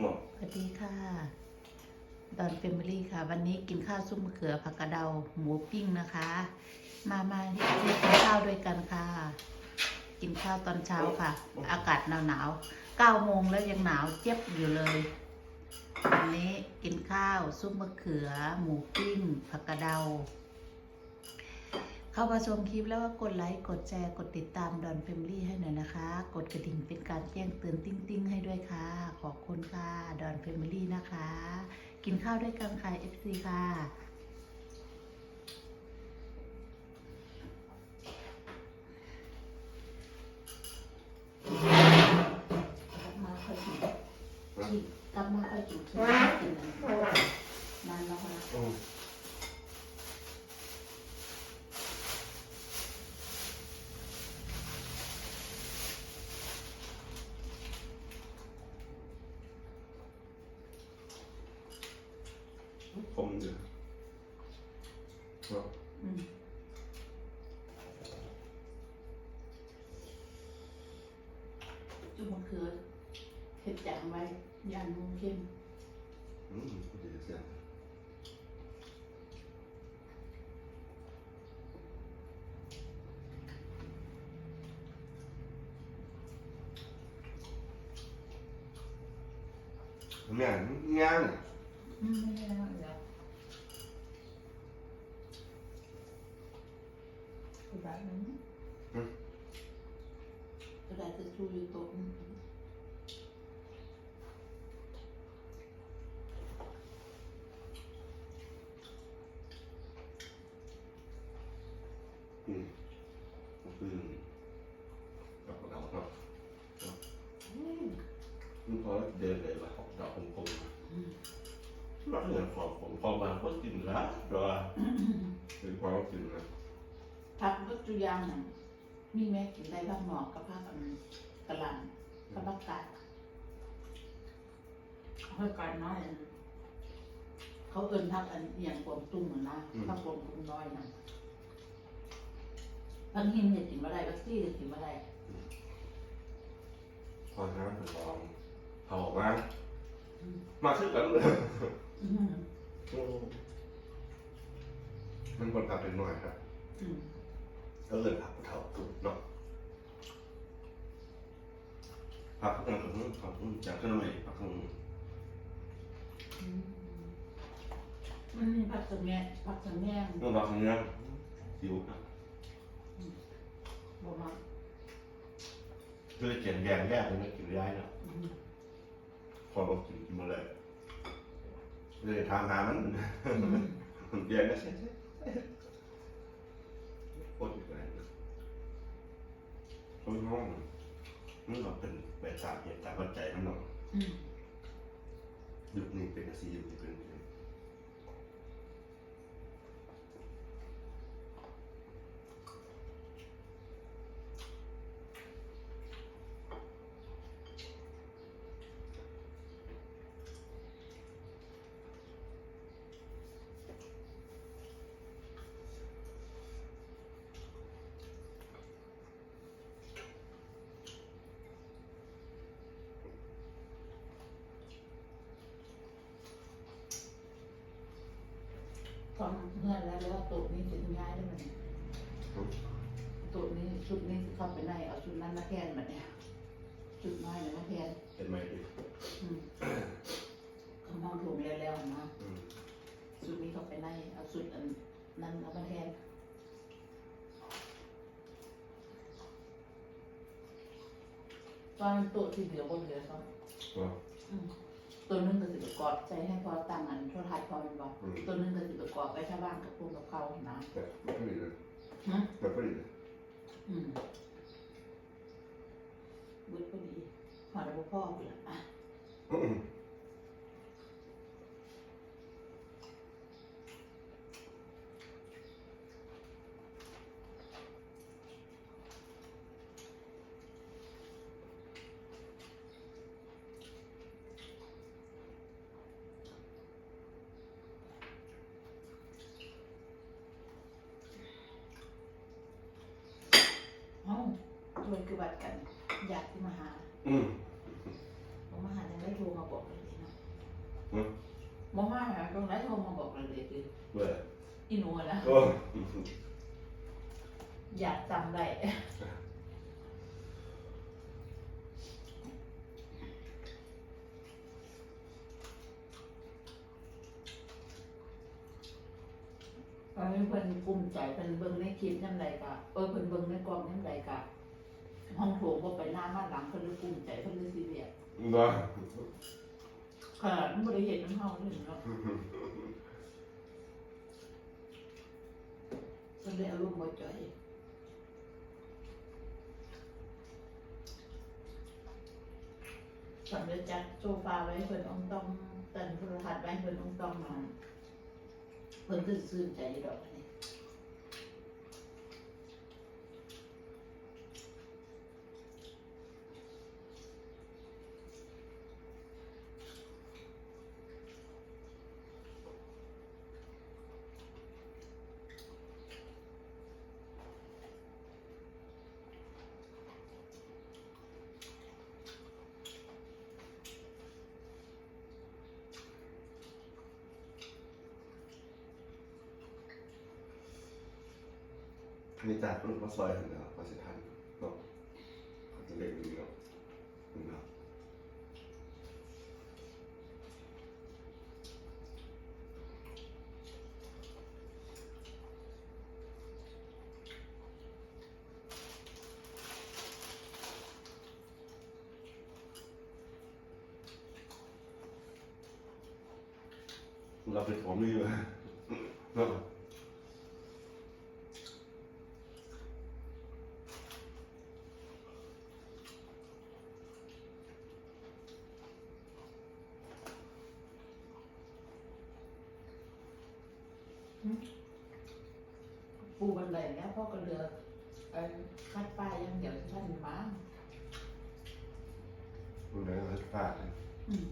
หมดสวัสดีค่ะ ดอนเฟมิลี่ค่ะ วันนี้กินข้าวซุปมะเขือผักกระเดาหมูปิ้งนะคะ มามาที่กินข้าวด้วยกันค่ะ กินข้าวตอนเช้าค่ะ อากาศหนาวหนาวเก้าโมงแล้วยังหนาวเจี๊ยบอยู่เลยวันนี้กินข้าวซุปมะเขือ หมูปิ้งผักกระเดา เข้ามาชมคลิปแล้วก็กดไลค์ กดแชร์ กดติดตามดอนเฟมลี่ให้หน่อยนะคะ กดกระดิ่งเป็นการแจ้งเตือนติ้งติ้งๆให้ด้วยค่ะ ขอบคุณค่ะดอนเฟมลี่นะคะ กินข้าวด้วยกันค่ะ FC ค่ะกลับมาค่อยกินกินกลับมาค่อยกินกินกินนานแล้วค่ะ อืมคมอยู่เนาะอืมจุ่มมะเขือเห็ดจางไว้ยันมุงเข้มอืมเดี๋ยวเสียงแม่นย่างอืมไม่ได้แล้วเหรอกระดาษนั้นกระดาษจะชูอยู่โต๊ะอืม อืมก็คือดอกกระเดาเนาะ อืม มันพอเดินเลยว่าดอกคมคม อืม ๆรักเงินของผมพอมาก็กินละดอกเป็นความกินนะผักวัตถุยางน่ะมีแม่กินได้ผักหมอกกับผักอันกระหล่ำกับผักกาดผักกาดน้อยอันเขาเอิ้นผักอันเอียงกวมตุ้งน่ะนะผักกวมตุ้งน้อยน่ะบางหินเนี่ยกินมาได้บางที่กินมาได้พอน้ำเป็นลองเผามาอืมมาขึ้นกันเลย อืมมันคนผักเป็นหน่อยครับอืมก็เลยผักเถาตุ่เนาะผักนั่นก็คือผักจากข้างในผักข้างอืมมันมีผักสังแงะผักสังแงงเมื่อผักข้างนี้หิวครับบอกมาคือเขียนแยงแยกเลยนะกินได้เนาะอืมพอเรากินกินมาเลย เลยทางหามันอืมแยงก็ใช่ใช่โคตรอยู่กันเลยเขาห้องมันก็เป็นไปตามเหตุตามปัจจัยมันเนาะอืมยุคนี้เป็นอาชีพที่เป็น ตอนเมื่อแล้วแล้วตัวนี้จะย้ายได้ไหมเนี่ยตัวนี้ชุดนี้เข้าไปในเอาชุดนั้นมาแทนมันเนี่ยชุดน้อยเนี่ยมาแทนเป็นไหมดิอืมกำลังถูกแล้วๆนะอืมชุดนี้เข้าไปในเอาชุดอันนั้นเอามาแทนตอนตัวที่เหลือบนเหลือสองก็อืมตัวนึงก็สิบก อดใจให้พอตั้งอันโทรทัศน์พอมันบอกอืม ตัวนึงก็สิบกอดไว้ชาวบ้านกับปูกับเขานะแต่ไม่ผลิตเลยฮะแต่ผลิตเลยอืมบุญพอดีหอระบบพ่อไปละอะอืมเอ้า ตัวคือบัตรกัน อยากที่มาหาอืมผมมาหายังไม่โทรมาบอกเลยดิอืมมมาหาตรงไหนโทรมาบอกเลยเด็กเบื่ออีหนูอะนะโอ้อยากจำได้ตอนนี้เพิ่นกลุ้มใจเพิ่นเบิ่งในคลิปนั่นใดกะเออเพิ่นเบิ่งในกล้องนั่นใดกะ ห้องโถงบ่ไปหน้ามาหลังเพิ่นเลยกลุ้มใจเพิ่นเลยซีเรียสบ้าขนาดมันบ่ได้เห็นน้ำเฮาเลยเนาะเพิ่นเลยอารมณ์บ่จ่อยสำเร็จจัดโซฟาไว้เพิ่นองต้องตันโทรทัศน์ไว้เพิ่นองต้องนอนเพิ่นคือซื่นใจดอก นี่นี่จากคนมาซอยถึงแล้วมาสิทันเนาะเขาจะเล่นดีเนาะเนะเราเป็นของนี่เลยนะ ปูบันไดแล้วพ่อก็เรือไอ้คัดป้ายอยังเดี๋ยวท่านมามันเลยรัดฟาดเลยอืม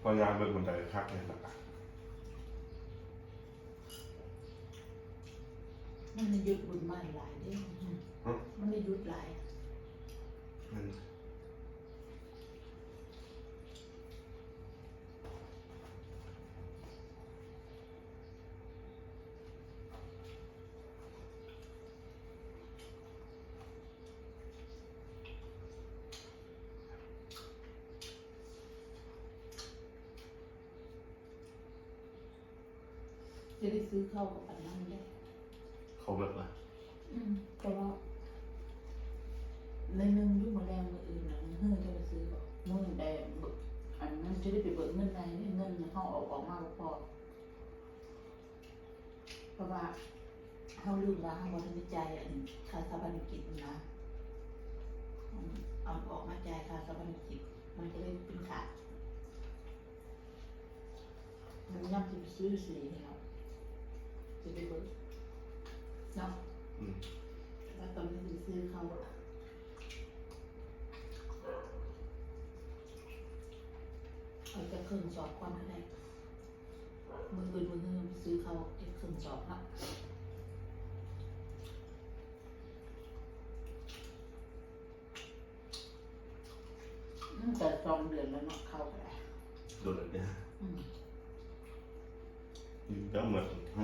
พอยามเป็นคนใจคักเลยนะ มันไม่หยุดบุญมาหลายเด้อืมมันไม่หยุดหลายมัน嗯จะได้ซื้อเข้าวกับอันนั้นได้ เขาแบบว่า อืมเพราะว่า ในนึงยุ่งมาแรงมืออื่นนะเฮ้ยจะไปซื้อแบบมื่อใดเบิกอันนั้นจะได้ไปเบิกเงินในเงินเข้าออกออกมาพอเพราะว่าเขาลืมว่าเขาบริจาคอันค่าสถาบันกิจนะเอาออกมาจ่ายค่าสถาบันกิจมันจะได้เป็นขาดมันย่ำจะไปซื้อสีให้เราจะไปเบิกเนาะแล้วตอนนี้ซื้อเขา อะเอาจะเครื่องสอบความคะแนนมืออื่นมืออื่นซื้อเขาเก็บเครื่องสอบละอืมแต่สองเดือนแล้วเนาะเข้าไปแล้วโดนเนี่ยอืมก็เหมือนให้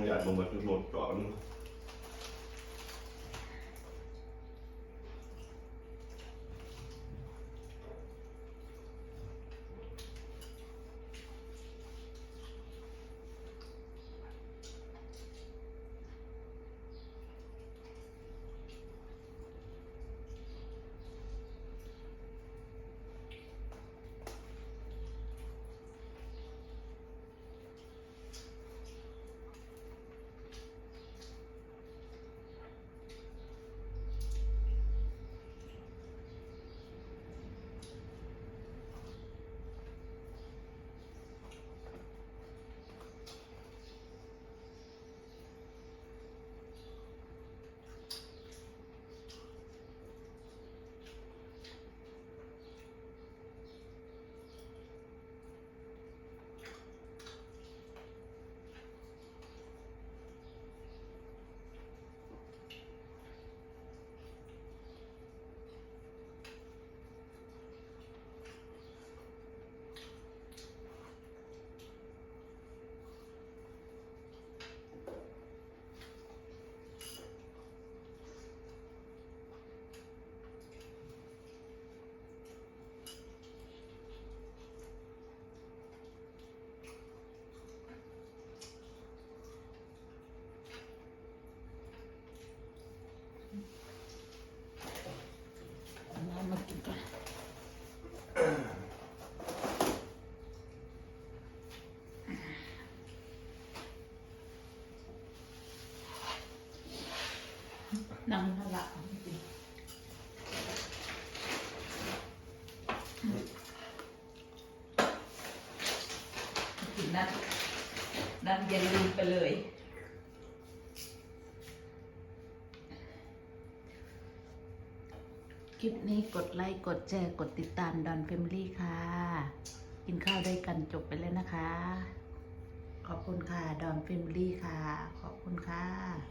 กินก่นน้ำน่ารักกินนั่นนั่นเย็นลืมไปเลย ลิปนี้กดไลค์ กดแชร์ กดติดตามดอนเฟมลี่ค่ะ กินข้าวด้วยกันจบไปแล้วนะคะ ขอบคุณค่ะ ดอนเฟมลี่ค่ะ ขอบคุณค่ะ